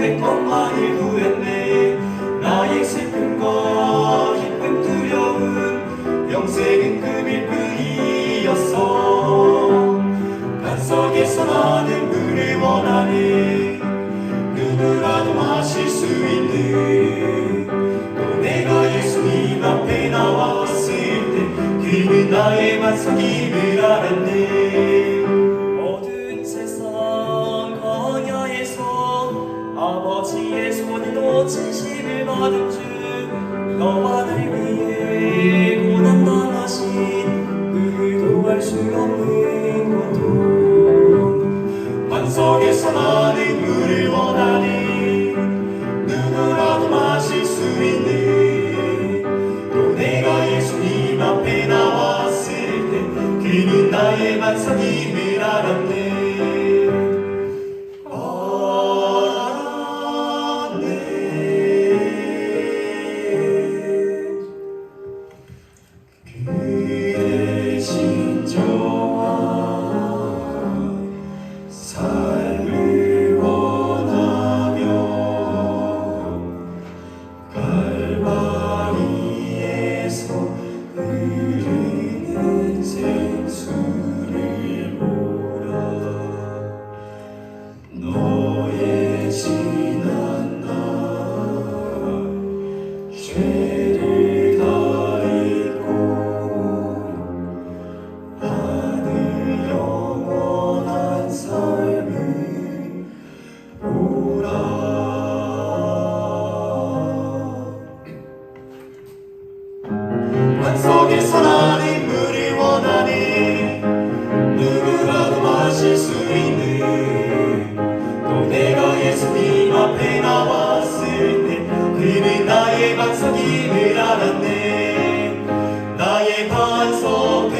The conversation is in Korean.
백번만을 구했네. 나의 슬픔과 기쁨 두려움 영생은 금일 뿐이었어 반석에서 나는 물을 원하네. 누구라도 마실 수 있는 또 내가 예수님 앞에 나왔을 때 그는 나의 반석임을 수 없는 고통 반석에서 나는 물을 원하네 누구라도 마실 수 있는 또 내가 예수님 앞에 나왔을 때 그는 나의 반석임 반석에서 나의 반석임을 알았네. 나의 반석